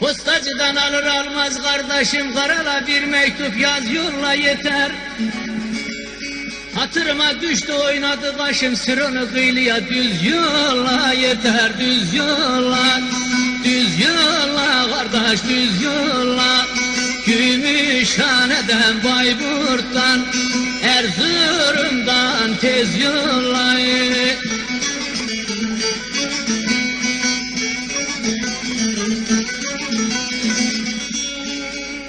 Postacıdan alır almaz kardeşim karala bir mektup yaz yolla yeter. Hatırıma düştü oynadı başım sür onu kıyılıya düz yolla yeter düz yolla. Düz yolla kardeş düz yolla. Gümüşhane'den Bayburt'tan Erzurum'dan tez yolla.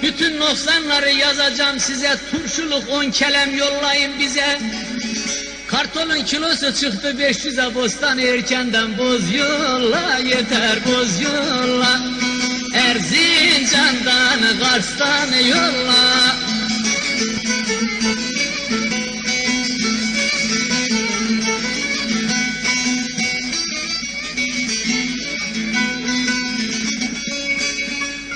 Bütün noksanları yazacağım size turşuluk on kelem yollayın bize. Kartonun kilosu çıktı 500'e bostan erkenden boz yolla yeter boz yolla. Erzincan'dan Kars'tan yolla.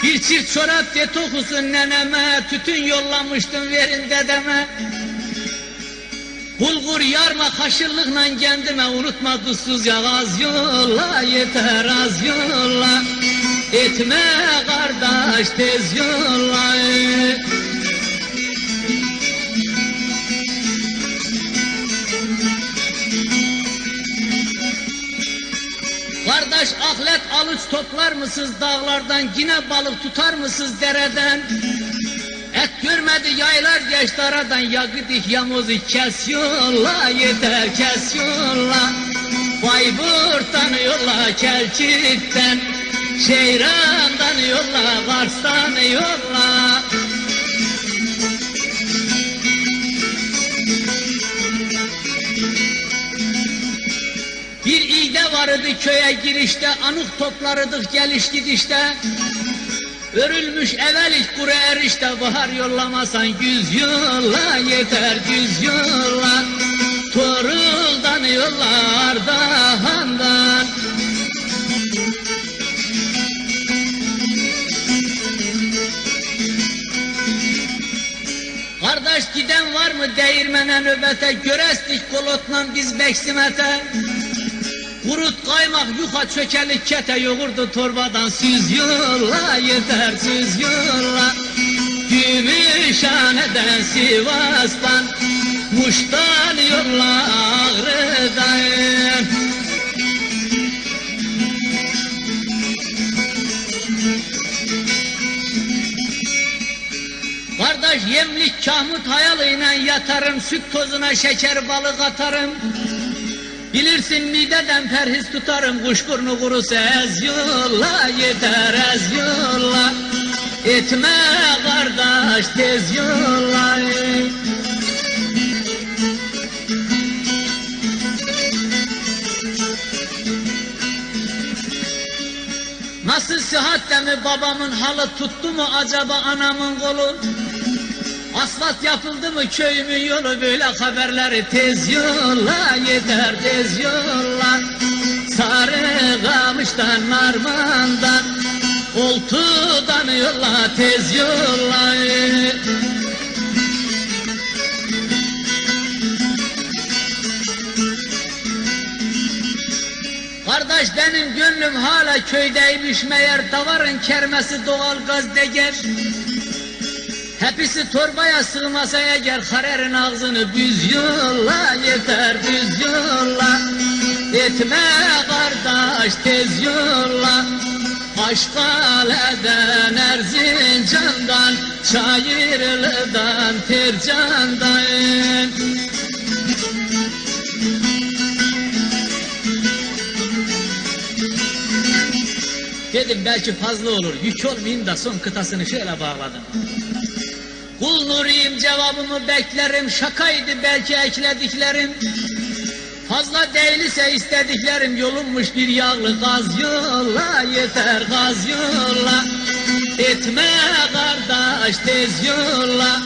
Bir çift çorap de tokusun neneme, tütün yollamıştım verin dedeme. Bulgur yarma kaşırlıkla kendime unutma tuzsuz ya az yolla yeter az yolla. Etme kardeş tez yolla. Kardeş ahlet alıç toplar mısınız dağlardan yine balık tutar mısınız dereden? Et görmedi yaylar geçti aradan ya gıdik ya muzu kes yolla yeter kes yolla. Bayburt'tan yolla Kelkit'ten Şeyran'dan yolla Kars'tan yolla. Vardı köye girişte, anık toplarıdık geliş gidişte. Örülmüş evelik kuru erişte, bahar yollamasan güz yolla yeter güz yolla. Toruldan yolla Ardahan'dan. Kardeş giden var mı değirmene nöbete, görestik kolotla biz beksimete. Kurut kaymak yuka çökelik kete yoğurdu torbadan süz yolla yeter süz yolla. Gümüşhane'den Sivas'tan Muş'tan yolla Ağrı'dan. Kardeş yemlik kahmut hayalıyla yatarım, süt tozuna şeker balık atarım. Bilirsin mideden perhiz tutarım, kuşburnu kurusu ez yolla yeter ez yolla. Etme kardeş tez yolla. Nasıl sıhhatle mi babamın halı tuttu mu acaba anamın kolu? Asfalt yapıldı mı köyümün yolu böyle haberleri tez yolla yeter tez yolla. Sarı kamıştan marmandan oltudan yolla tez yolla. Kardeş benim gönlüm hala köydeymiş meğer davarın kermesi doğal gaz deger. Hepsi torbaya sığmasa eğer harerin ağzını düz yolla yeter düz yolla. Etme kardeş tez yolla. Aşkale'den Erzincan'dan Çayırlı'dan Tercan'dan Dedim belki fazla olur yük olmayayım da son kıtasını şöyle bağladım. Kul nuriyim cevabımı beklerim şakaydı belki eklediklerim. Fazla değilse istediklerim yolunmuş bir yağlı gaz yolla yeter gaz yolla. Etme kardeş tez yolla.